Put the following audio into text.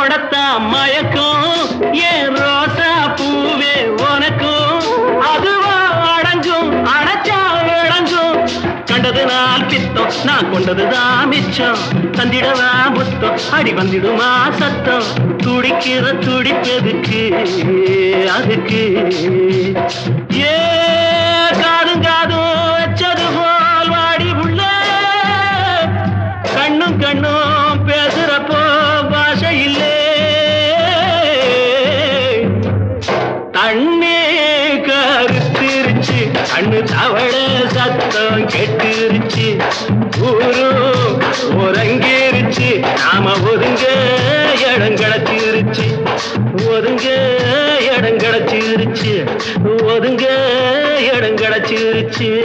போடத்தா மயக்கம் ஏன் ரோசா பூவே உனக்கும்? அதுவா அடங்கும் அடைச்சா விளங்கும். கண்டது நான் பித்தம் நான் கொண்டதுதான் மிச்சம். தந்திடவா முத்தம் அடி வந்துடுமா சத்தம். துடிக்கிற துடிப்பதுக்கு அதுக்கு. ஏ காதும் காதும் வச்சது போல் வாடி உள்ள. கண்ணும் கண்ணும் கண்ணே கருத்திருச்சு. கண்ணு தவள சத்தம் கெட்டுருச்சு. ஊரு உறங்கிருச்சு. நாம ஒதுங்க இடம் கிடச்சிருச்சு. ஒதுங்க இடம் கிடச்சிருச்சு. ஒதுங்க இடம் கிடச்சிருச்சு.